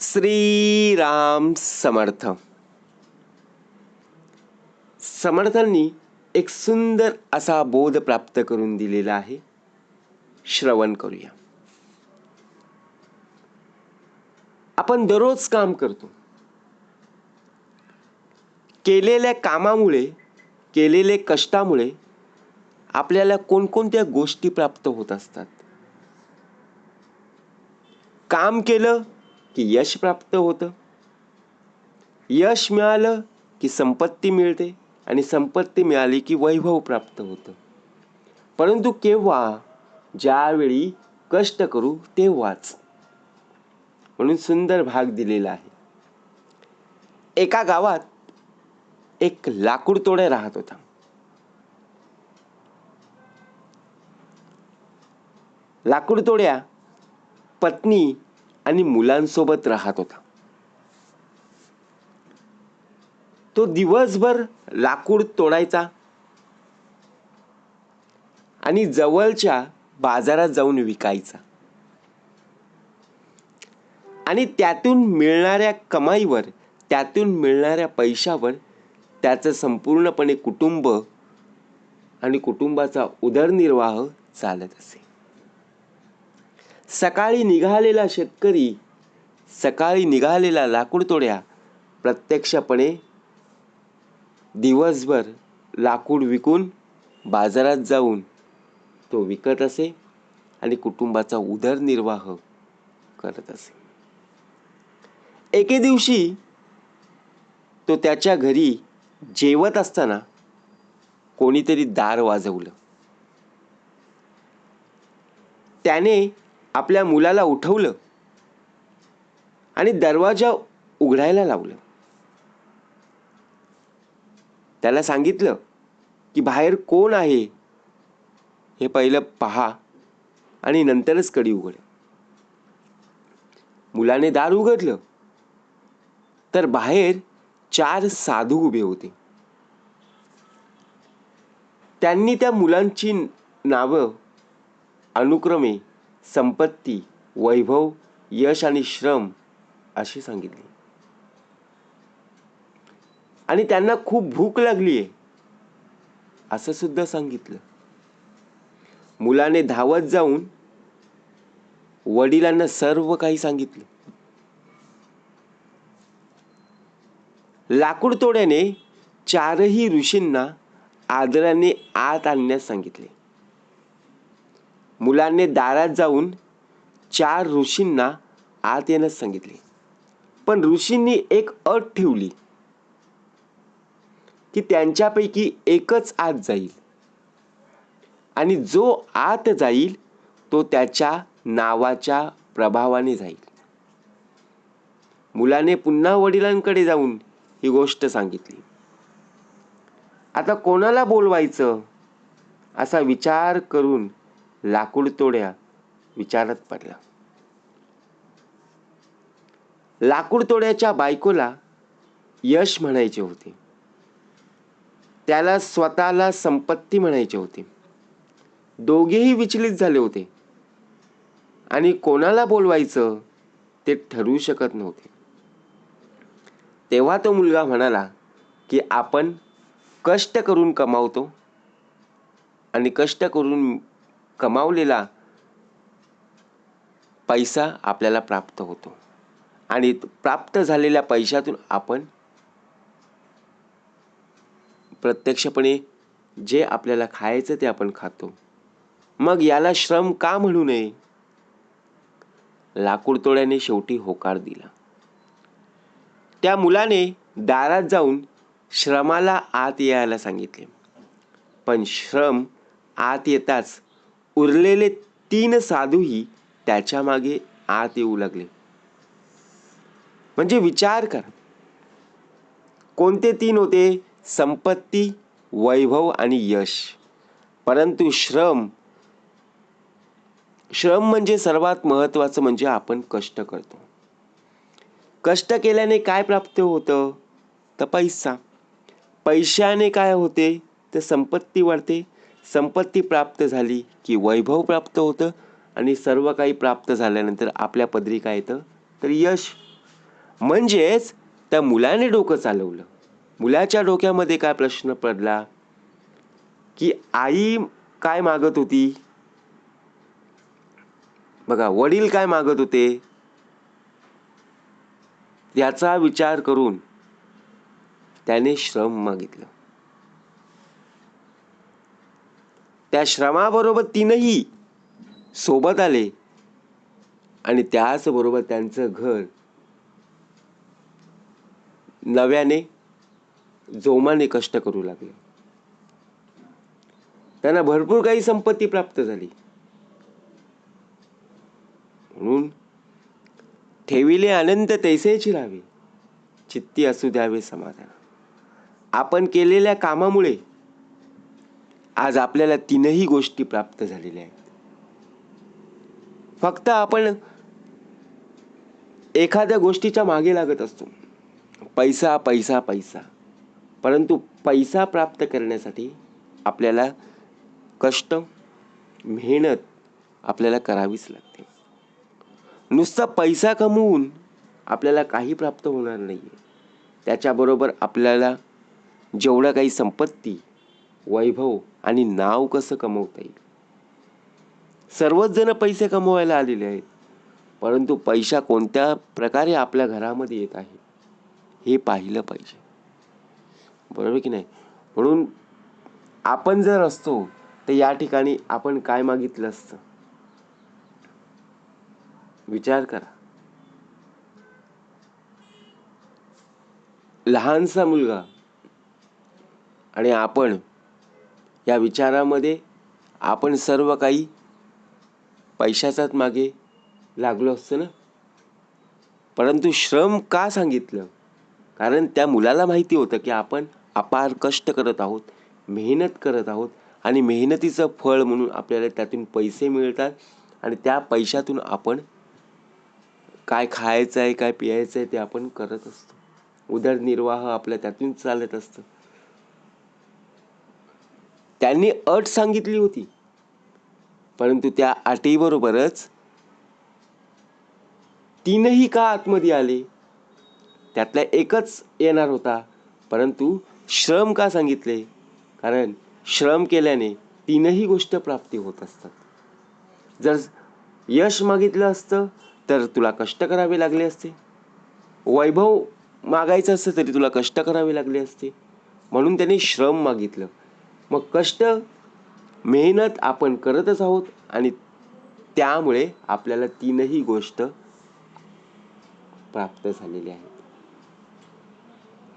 श्रीराम समर्थ. समर्थांनी एक सुंदर असा बोध प्राप्त करून दिलेला आहे. श्रवण करूया. आपण दररोज काम करतो. केलेल्या कामामुळे केलेले कष्टामुळे आपल्याला कोणकोणत्या गोष्टी प्राप्त होत असतात? काम केलं की यश प्राप्त होतं. यश मिळालं की संपत्ती मिळते आणि संपत्ती मिळाली की वैभव प्राप्त होतं. परंतु केव्हा? ज्यावेळी कष्ट करू तेव्हाच. म्हणून सुंदर भाग दिलेला आहे. एका गावात एक लाकूड तोड्या राहत होता. लाकूड तोड्या पत्नी आणि मुलांसोबत राहत होता. तो दिवसभर लाकूड तोडायचा आणि जवळच्या बाजारात जाऊन विकायचा. आणि त्यातून मिळणाऱ्या कमाईवर त्यातून मिळणाऱ्या पैशावर त्याचं संपूर्णपणे कुटुंब आणि कुटुंबाचा उदरनिर्वाह चालत असे. सकाळी निघालेला शेतकरी सकाळी निघालेला लाकूडतोड्या प्रत्यक्षपणे दिवसभर लाकूड विकून बाजारात जाऊन तो विकत असे आणि कुटुंबाचा उदरनिर्वाह करत असे. एके दिवशी तो त्याच्या घरी जेवत असताना कोणीतरी दार वाजवलं. त्याने आपल्या मुलाला उठवलं आणि दरवाजा उघडायला लावलं. त्याला सांगितलं की बाहेर कोण आहे? हे पहिलं पहा आणि नंतरच कडी उघड. मुलाने दार उघडलं. तर बाहेर चार साधू उभे होते. त्यांनी त्या मुलांची नावं अनुक्रमे संपत्ती वैभव यश आणि श्रम अशी सांगितली. आणि त्यांना खूप भूक लागली आहे असं सुद्धा सांगितलं. मुलाने धावत जाऊन वडिलांना सर्व काही सांगितलं. लाकूड तोड्याने चारही ऋषींना आदराने आत आणण्यास सांगितले. मुलांनी दारात जाऊन चार ऋषींना आत येण्यास सांगितले. पण ऋषींनी एक अट ठेवली की त्यांच्यापैकी एकच आत जाईल. आणि जो आत जाईल तो त्याच्या नावाच्या प्रभावाने जाईल. मुलाने पुन्हा वडिलांकडे जाऊन ही गोष्ट सांगितली. आता कोणाला बोलवायचं? असा विचार करून लाकूडतोड्या विचारात विचारत पडला. लाकूडतोड्याच्या बायकोला यश म्हणायचे होते. त्याला स्वतःला संपत्ती म्हणायचे होते. दोघेही विचलित झाले होते. आणि कोणाला बोलवायचं ते ठरवू शकत नव्हते. तेव्हा तो मुलगा म्हणाला की आपण कष्ट करून कमावतो आणि कष्ट करून कमावलेला पैसा आपल्याला प्राप्त होतो. आणि प्राप्त झालेल्या पैशातून आपण प्रत्यक्षपणे जे आपल्याला खायचं ते आपण खातो. मग याला श्रम का म्हणू नये? लाकूडतोड्याने शेवटी होकार दिला. त्या मुलाने दारात जाऊन श्रमाला आत यायला सांगितले. पण श्रम आत येताच उरलेले तीन साधूही त्याच्यामागे आत येऊ लागले. म्हणजे विचार कर. कोणते तीन होते? संपत्ती वैभव आणि यश. परंतु श्रम. श्रम म्हणजे सर्वात महत्वाचं म्हणजे आपण कष्ट करतो. कष्ट केल्याने काय प्राप्त होतं? तर पैसा. पैशाने काय होते? तर संपत्ती वाढते. संपत्ती प्राप्त झाली की वैभव प्राप्त होतं आणि सर्व काही प्राप्त झाल्यानंतर आपल्या पदरी काय येतं? तर यश. म्हणजेच त्या मुलाने डोकं चालवलं. मुलाच्या डोक्यामध्ये काय प्रश्न पडला? की आई काय मागत होती? बघा वडील काय मागत होते? याचा विचार करून त्याने श्रम मागितलं. त्या श्रमाबरोबर तीनही सोबत आले. आणि त्याचबरोबर त्यांचं घर नव्याने जोमाने कष्ट करू लागले. त्यांना भरपूर काही संपत्ती प्राप्त झाली. म्हणून ठेविले अनंत तैसेची राहावे चित्ती असू द्यावे समाधान. आपण केलेल्या कामामुळे आज आपल्याला तीनही गोष्टी प्राप्त झालेल्या आहेत. फक्त आपण एखाद्या गोष्टीच्या मागे लागत असतो. पैसा पैसा पैसा. परंतु पैसा प्राप्त करण्यासाठी आपल्याला कष्ट मेहनत आपल्याला करावीच लागते. नुसता पैसा कमवून आपल्याला काही प्राप्त होणार नाही आहे त्याच्याबरोबर आपल्याला जेवढं काही संपत्ती वैभव आणि नाव कसं कमवता येईल? सर्वच जण पैसे कमवायला आलेले आहेत परंतु पैसा कोणत्या प्रकारे आपल्या घरामध्ये येत आहे हे पाहिलं पाहिजे. बरोबर की नाही? म्हणून आपण जर असतो तर या ठिकाणी आपण काय मागितलं असतं? विचार करा. लहानसा मुलगा आणि आपण या विचारामध्ये आपण सर्व काही पैशाचाच मागे लागलो असतो ना? परंतु श्रम का सांगितलं? कारण त्या मुलाला माहिती होतं की आपण अपार कष्ट करत आहोत मेहनत करत आहोत आणि मेहनतीचं फळ म्हणून आपल्याला त्यातून पैसे मिळतात आणि त्या पैशातून आपण काय खायचं आहे काय प्यायचं आहे ते आपण करत असतो. उदरनिर्वाह आपल्या त्यातून चालत असतं. त्यांनी अट सांगितली होती. परंतु त्या अटीबरोबरच तीनही का आतमध्ये आले? त्यातला एकच येणार होता. परंतु श्रम का सांगितले? कारण श्रम केल्याने तीनही गोष्ट प्राप्ती होत असतात. जर यश मागितलं असतं तर तुला कष्ट करावे लागले असते. वैभव मागायचं असतं तरी तुला कष्ट करावे लागले असते. म्हणून त्यांनी श्रम मागितलं. मग कष्ट मेहनत आपण करतच आहोत आणि त्यामुळे आपल्याला तीनही गोष्ट प्राप्त झालेली आहेत.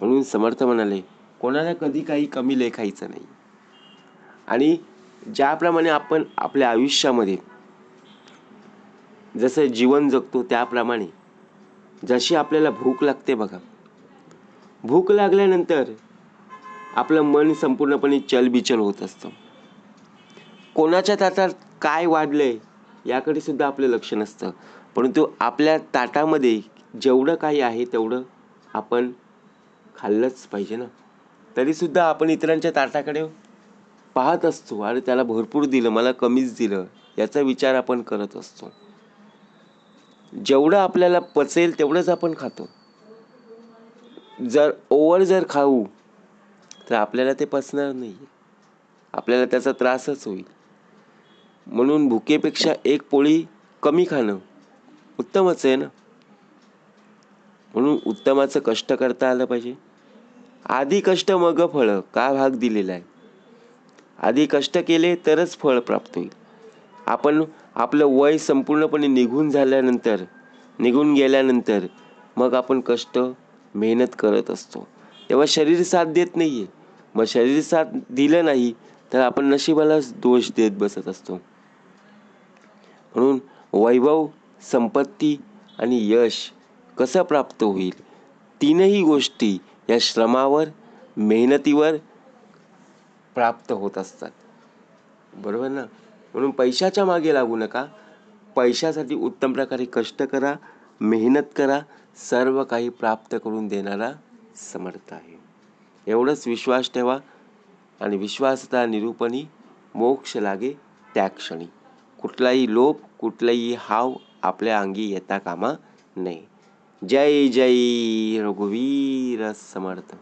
म्हणून समर्थ म्हणाले कोणाला कधी काही कमी लेखायचं नाही. आणि ज्याप्रमाणे आपण आपल्या आयुष्यामध्ये जसं जीवन जगतो त्याप्रमाणे जशी आपल्याला भूक लागते बघा. भूक लागल्यानंतर आपलं मन संपूर्णपणे चलबिचल होत असतं. कोणाच्या ताटात काय वाढलंय याकडे सुद्धा आपलं लक्ष नसतं. परंतु आपल्या ताटामध्ये जेवढं काही आहे तेवढं आपण खाल्लंच पाहिजे ना. तरीसुद्धा आपण इतरांच्या ताटाकडे पाहत असतो. आणि त्याला भरपूर दिलं मला कमीच दिलं याचा विचार आपण करत असतो. जेवढं आपल्याला पचेल तेवढंच आपण खातो. जर ओवर जर खाऊ तर आपल्याला ते पचणार नाही. आपल्याला त्याचा त्रासच होईल. म्हणून भुकेपेक्षा एक पोळी कमी खाणं उत्तमच आहे ना? म्हणून उत्तमाचं कष्ट करता आलं पाहिजे. आधी कष्ट मग फळं. का भाग दिलेला आहे? आधी कष्ट केले तरच फळ प्राप्त होईल. आपण आपलं वय संपूर्णपणे निघून झाल्यानंतर निघून गेल्यानंतर मग आपण कष्ट मेहनत करत असतो. तेव्हा शरीर साथ देत नाही आहे मग शरीर साथ दिलं नाही तर आपण नशिबालाच दोष देत बसत असतो. म्हणून वैभव संपत्ती आणि यश कसं प्राप्त होईल? तीनही गोष्टी या श्रमावर मेहनतीवर प्राप्त होत असतात. बरोबर ना? म्हणून पैशाच्या मागे लागू नका. पैशासाठी उत्तम प्रकारे कष्ट करा मेहनत करा सर्व काही प्राप्त करून देणारा समर्थ आहे. एवढंच विश्वास ठेवा आणि विश्वासता निरूपणी मोक्ष लागे त्या क्षणी. कुठलाही लोभ कुठलाही हाव आपल्या अंगी येता कामा नये. जय जय रघुवीर समर्थ.